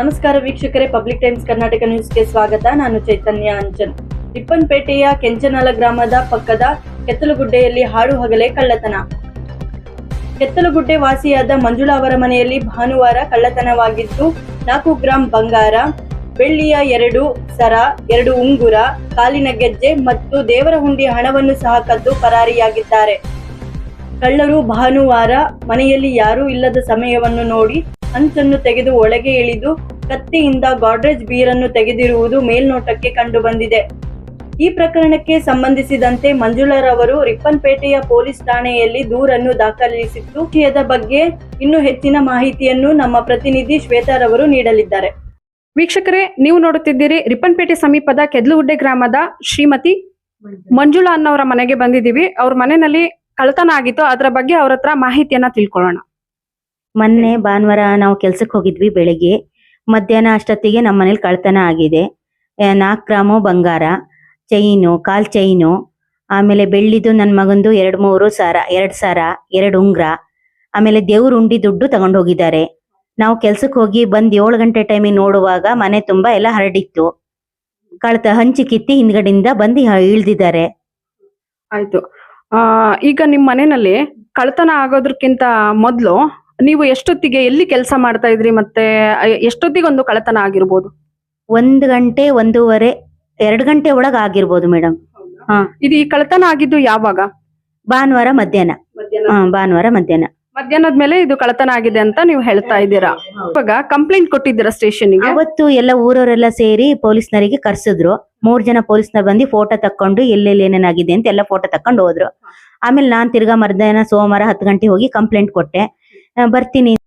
ನಮಸ್ಕಾರ ವೀಕ್ಷಕರೇ public times Karnataka ನ್ಯೂಸ್ಗೆ ಸ್ವಾಗತ. ನಾನು ಚೈತನ್ಯ ಅಂಚನ್. ರಿಪ್ಪನ್ಪೇಟೆಯ ಕೆಂಚನಾಲ ಗ್ರಾಮದ ಪಕ್ಕದ ಕೆತ್ತಲುಗುಡ್ಡೆಯಲ್ಲಿ ಹಾಡು ಹಗಲೇ ಕಳ್ಳತನ. ಕೆತ್ತಲುಗುಡ್ಡೆ ವಾಸಿಯಾದ ಮಂಜುಳಾ ಅವರ ಮನೆಯಲ್ಲಿ ಭಾನುವಾರ ಕಳ್ಳತನವಾಗಿದ್ದು, ನಾಲ್ಕು ಗ್ರಾಂ ಬಂಗಾರ, ಬೆಳ್ಳಿಯ ಎರಡು ಸರ, ಎರಡು ಉಂಗುರ, ಕಾಲಿನ ಗೆಜ್ಜೆ ಮತ್ತು ದೇವರ ಹುಂಡಿ ಹಣವನ್ನು ಸಹ ಕದ್ದು ಪರಾರಿಯಾಗಿದ್ದಾರೆ. ಕಳ್ಳರು ಭಾನುವಾರ ಮನೆಯಲ್ಲಿ ಯಾರೂ ಇಲ್ಲದ ಸಮಯವನ್ನು ನೋಡಿ ಹಂಚನ್ನು ತೆಗೆದು ಒಳಗೆ ಇಳಿದು ಕತ್ತಿಯಿಂದ ಗಾಡ್ರೇಜ್ ಬೀರನ್ನು ತೆಗೆದಿರುವುದು ಮೇಲ್ನೋಟಕ್ಕೆ ಕಂಡು ಬಂದಿದೆ ಈ ಪ್ರಕರಣಕ್ಕೆ ಸಂಬಂಧಿಸಿದಂತೆ ಮಂಜುಳರವರು ರಿಪ್ಪನ್ಪೇಟೆಯ ಪೊಲೀಸ್ ಠಾಣೆಯಲ್ಲಿ ದೂರನ್ನು ದಾಖಲಿಸಿದ್ದು, ವಿಷಯದ ಬಗ್ಗೆ ಇನ್ನೂ ಹೆಚ್ಚಿನ ಮಾಹಿತಿಯನ್ನು ನಮ್ಮ ಪ್ರತಿನಿಧಿ ಶ್ವೇತಾರವರು ನೀಡಲಿದ್ದಾರೆ. ವೀಕ್ಷಕರೇ, ನೀವು ನೋಡುತ್ತಿದ್ದೀರಿ ರಿಪ್ಪನ್ಪೇಟೆ ಸಮೀಪದ ಕೆದ್ಲುಗುಡ್ಡೆ ಗ್ರಾಮದ ಶ್ರೀಮತಿ ಮಂಜುಳಾ ಅನ್ನೋರ ಮನೆಗೆ ಬಂದಿದ್ದೀವಿ. ಅವ್ರ ಮನೆಯಲ್ಲಿ ಕಳತನ ಆಗಿತ್ತು. ಅದರ ಬಗ್ಗೆ ಅವ್ರ ಹತ್ರ ಮಾಹಿತಿಯನ್ನ ತಿಳ್ಕೊಳ್ಳೋಣ. ಮೊನ್ನೆ ಭಾನುವಾರ ನಾವು ಕೆಲ್ಸಕ್ಕೆ ಹೋಗಿದ್ವಿ ಬೆಳಿಗ್ಗೆ. ಮಧ್ಯಾಹ್ನ ಅಷ್ಟೊತ್ತಿಗೆ ನಮ್ಮ ಮನೇಲಿ ಕಳ್ತನ ಆಗಿದೆ. ನಾಲ್ಕು ಗ್ರಾಮು ಬಂಗಾರ ಚೈನು ಕಾಲ್ ಚೈನು ಆಮೇಲೆ ಬೆಳ್ಳಿದು ನನ್ನ ಮಗಂದು ಎರಡು ಮೂರು ಸಾರ ಎರಡು ಸಾರ ಎರಡು ಉಂಗ್ರ ಆಮೇಲೆ ದೇವ್ರ ಉಂಡಿ ದುಡ್ಡು ತಗೊಂಡು ಹೋಗಿದ್ದಾರೆ. ನಾವು ಕೆಲ್ಸಕ್ಕೆ ಹೋಗಿ ಬಂದ್ ಏಳು ಗಂಟೆ ಟೈಮಿಗೆ ನೋಡುವಾಗ ಮನೆ ತುಂಬಾ ಎಲ್ಲ ಹರಡಿತ್ತು. ಕಳ್ತ ಹಂಚಿ ಕಿತ್ತಿ ಹಿಂದ್ಗಡೆಯಿಂದ ಬಂದು ಇಳ್ದಿದ್ದಾರೆ. ಆಯ್ತು. ಆ ಈಗ ನಿಮ್ ಮನೆಯಲ್ಲಿ ಕಳ್ತನ ಆಗೋದ್ರಕ್ಕಿಂತ ಮೊದ್ಲು ನೀವು ಎಷ್ಟೊತ್ತಿಗೆ ಎಲ್ಲಿ ಕೆಲಸ ಮಾಡ್ತಾ ಇದ್ರಿ ಮತ್ತೆ ಎಷ್ಟೊತ್ತಿಗೆ ಒಂದು ಕಳತನ ಆಗಿರ್ಬೋದು? ಒಂದ್ ಗಂಟೆ ಒಂದೂವರೆ ಎರಡು ಗಂಟೆ ಒಳಗೆ ಆಗಿರ್ಬೋದು ಮೇಡಮ್ ಇದು ಈ ಕಳತನ ಆಗಿದ್ದು ಯಾವಾಗ? ಭಾನುವಾರ ಮಧ್ಯಾಹ್ನ. ಹಾ ಭಾನುವಾರ ಮಧ್ಯಾಹ್ನ. ಮಧ್ಯಾಹ್ನದ ಮೇಲೆ ಇದು ಕಳತನ ಆಗಿದೆ ಅಂತ ನೀವು ಹೇಳ್ತಾ ಇದ್ದೀರಾ? ಇವಾಗ ಕಂಪ್ಲೇಂಟ್ ಕೊಟ್ಟಿದ್ದೀರಾ ಸ್ಟೇಷನ್ಗೆ ಅವತ್ತು ಎಲ್ಲ ಊರವರೆಲ್ಲ ಸೇರಿ ಪೊಲೀಸ್ನರಿಗೆ ಕರ್ಸಿದ್ರು. ಮೂರ್ ಜನ ಪೊಲೀಸ್ನರ್ ಬಂದು ಫೋಟೋ ತಕೊಂಡು ಎಲ್ಲೆಲ್ಲಿ ಏನೇನಾಗಿದೆ ಅಂತ ಎಲ್ಲ ಫೋಟೋ ತಕೊಂಡು ಹೋದ್ರು. ಆಮೇಲೆ ನಾನ್ ತಿರ್ಗಾ ಮಧ್ಯಾಹ್ನ ಸೋಮವಾರ ಹತ್ತು ಗಂಟೆ ಹೋಗಿ ಕಂಪ್ಲೇಂಟ್ ಕೊಟ್ಟೆ. ಬರ್ತೀನಿ.